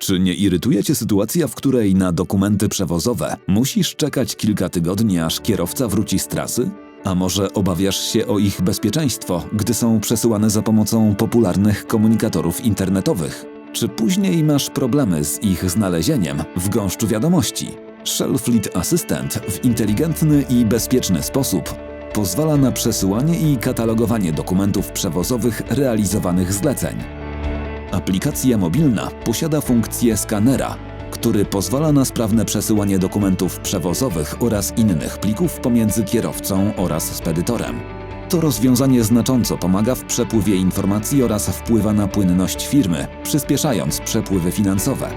Czy nie irytuje Cię sytuacja, w której na dokumenty przewozowe musisz czekać kilka tygodni, aż kierowca wróci z trasy? A może obawiasz się o ich bezpieczeństwo, gdy są przesyłane za pomocą popularnych komunikatorów internetowych? Czy później masz problemy z ich znalezieniem w gąszczu wiadomości? Shell Fleet Assistant w inteligentny i bezpieczny sposób pozwala na przesyłanie i katalogowanie dokumentów przewozowych realizowanych zleceń. Aplikacja mobilna posiada funkcję skanera, który pozwala na sprawne przesyłanie dokumentów przewozowych oraz innych plików pomiędzy kierowcą oraz spedytorem. To rozwiązanie znacząco pomaga w przepływie informacji oraz wpływa na płynność firmy, przyspieszając przepływy finansowe.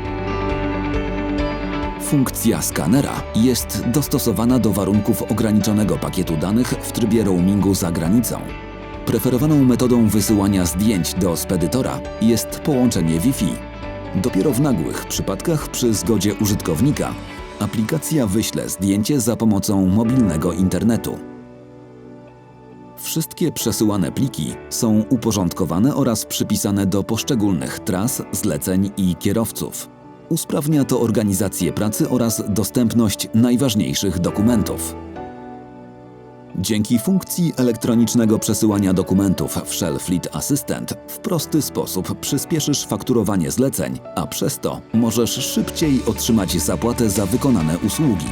Funkcja skanera jest dostosowana do warunków ograniczonego pakietu danych w trybie roamingu za granicą. Preferowaną metodą wysyłania zdjęć do spedytora jest połączenie Wi-Fi. Dopiero w nagłych przypadkach przy zgodzie użytkownika aplikacja wyśle zdjęcie za pomocą mobilnego internetu. Wszystkie przesyłane pliki są uporządkowane oraz przypisane do poszczególnych tras, zleceń i kierowców. Usprawnia to organizację pracy oraz dostępność najważniejszych dokumentów. Dzięki funkcji elektronicznego przesyłania dokumentów w Shell Fleet Assistant w prosty sposób przyspieszysz fakturowanie zleceń, a przez to możesz szybciej otrzymać zapłatę za wykonane usługi.